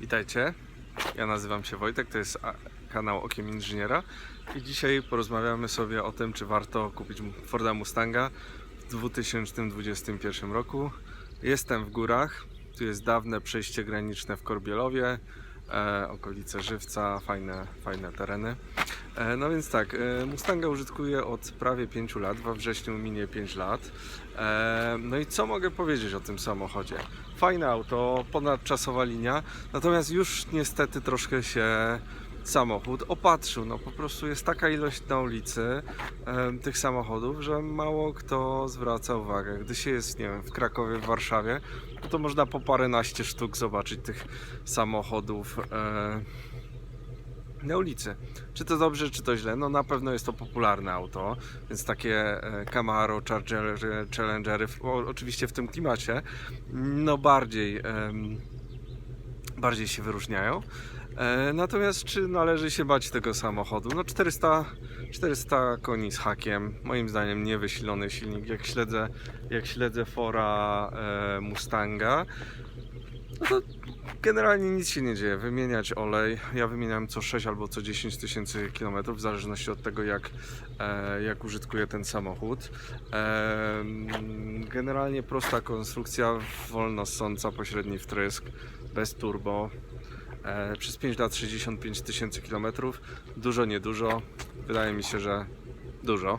Witajcie, ja nazywam się Wojtek, to jest kanał Okiem Inżyniera. I dzisiaj porozmawiamy sobie o tym, czy warto kupić Forda Mustanga w 2021 roku. Jestem w górach, tu jest dawne przejście graniczne w Korbielowie, e, okolice Żywca, fajne, fajne tereny. E, no więc tak, e, Mustanga użytkuję od prawie 5 lat, we wrześniu minie 5 lat. No i co mogę powiedzieć o tym samochodzie? Fajne auto, ponadczasowa linia, natomiast już niestety troszkę się samochód opatrzył. No po prostu jest taka ilość na ulicy tych samochodów, że mało kto zwraca uwagę. Gdy się jest, nie wiem, w Krakowie, w Warszawie, no to można po paręnaście sztuk zobaczyć tych samochodów. E, na ulicy. Czy to dobrze, czy to źle? No na pewno jest to popularne auto, więc takie e, Camaro, Chargery, Challengery, oczywiście w tym klimacie, no bardziej, bardziej się wyróżniają. E, Natomiast czy należy się bać tego samochodu? No 400, 400 koni z hakiem, moim zdaniem niewysilony silnik. Jak śledzę, jak śledzę fora e, Mustanga, no to generalnie nic się nie dzieje. Wymieniać olej. Ja wymieniam co 6 albo co 10 tysięcy kilometrów, w zależności od tego, jak, e, jak użytkuję ten samochód. Generalnie prosta konstrukcja, wolno ssąca, pośredni wtrysk, bez turbo. E, przez 5 lat 65 tysięcy kilometrów. Dużo, niedużo. Wydaje mi się, że dużo.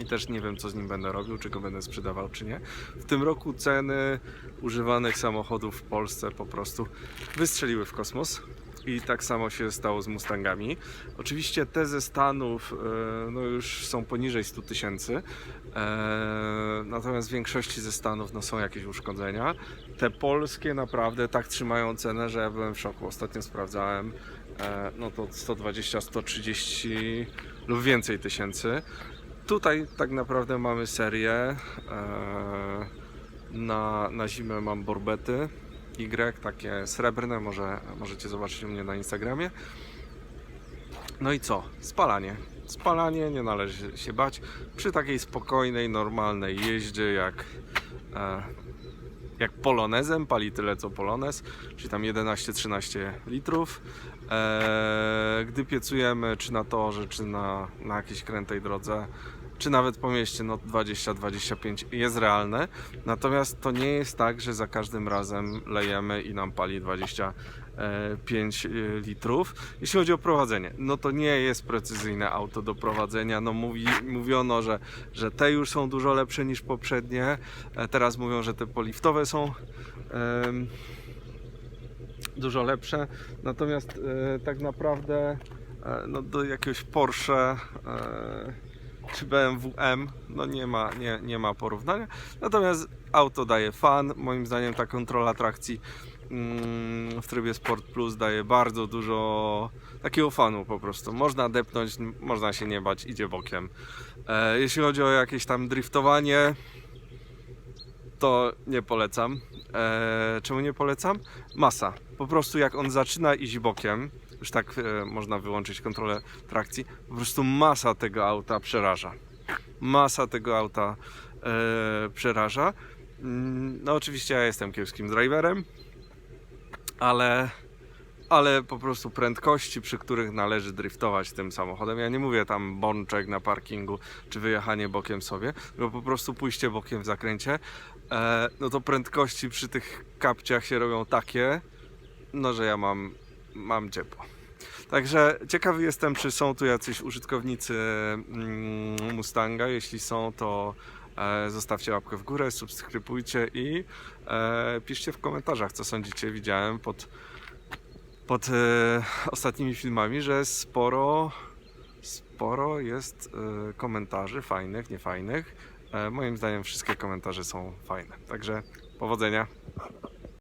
I też nie wiem, co z nim będę robił, czy go będę sprzedawał, czy nie. W tym roku ceny używanych samochodów w Polsce po prostu wystrzeliły w kosmos. I tak samo się stało z Mustangami. Oczywiście te ze Stanów e, no już są poniżej 100 tysięcy, e, natomiast w większości ze Stanów no, są jakieś uszkodzenia. Te polskie naprawdę tak trzymają cenę, że ja byłem w szoku. Ostatnio sprawdzałem, e, no to 120, 130 lub więcej tysięcy. Tutaj tak naprawdę mamy serię. Na, na zimę mam borbety Y, takie srebrne, może, możecie zobaczyć u mnie na Instagramie. No i co? Spalanie. Spalanie nie należy się bać. Przy takiej spokojnej, normalnej jeździe jak, e, jak polonezem, pali tyle co polonez, czyli tam 11-13 litrów. E, gdy piecujemy czy na torze, czy na, na jakiejś krętej drodze, czy nawet po mieście, no 20-25 jest realne. Natomiast to nie jest tak, że za każdym razem lejemy i nam pali 25 litrów. Jeśli chodzi o prowadzenie, no to nie jest precyzyjne auto do prowadzenia. No mówi, mówiono, że, że te już są dużo lepsze niż poprzednie. E, Teraz mówią, że te poliftowe są em, dużo lepsze. Natomiast e, tak naprawdę e, no, do jakiegoś Porsche e, czy BMW M no nie ma, nie, nie ma porównania. Natomiast auto daje fan. Moim zdaniem ta kontrola trakcji mm, w trybie Sport Plus daje bardzo dużo takiego fanu po prostu. Można depnąć, można się nie bać, idzie bokiem. E, jeśli chodzi o jakieś tam driftowanie, to nie polecam. E, czemu nie polecam? Masa. Po prostu jak on zaczyna iść bokiem, już tak e, można wyłączyć kontrolę trakcji, po prostu masa tego auta przeraża. Masa tego auta e, przeraża. Mm, No oczywiście ja jestem kiepskim driverem, ale ale po prostu prędkości, przy których należy driftować tym samochodem. Ja nie mówię tam bączek na parkingu, czy wyjechanie bokiem sobie, tylko po prostu pójście bokiem w zakręcie. E, no to prędkości przy tych kapciach się robią takie, no że ja mam, mam ciepło. Także ciekawy jestem, czy są tu jacyś użytkownicy mm, Mustanga. Jeśli są, to e, zostawcie łapkę w górę, subskrybujcie i e, piszcie w komentarzach, co sądzicie. Widziałem pod, pod e, ostatnimi filmami, że sporo, sporo jest komentarzy fajnych, niefajnych. Moim zdaniem wszystkie komentarze są fajne. Także powodzenia.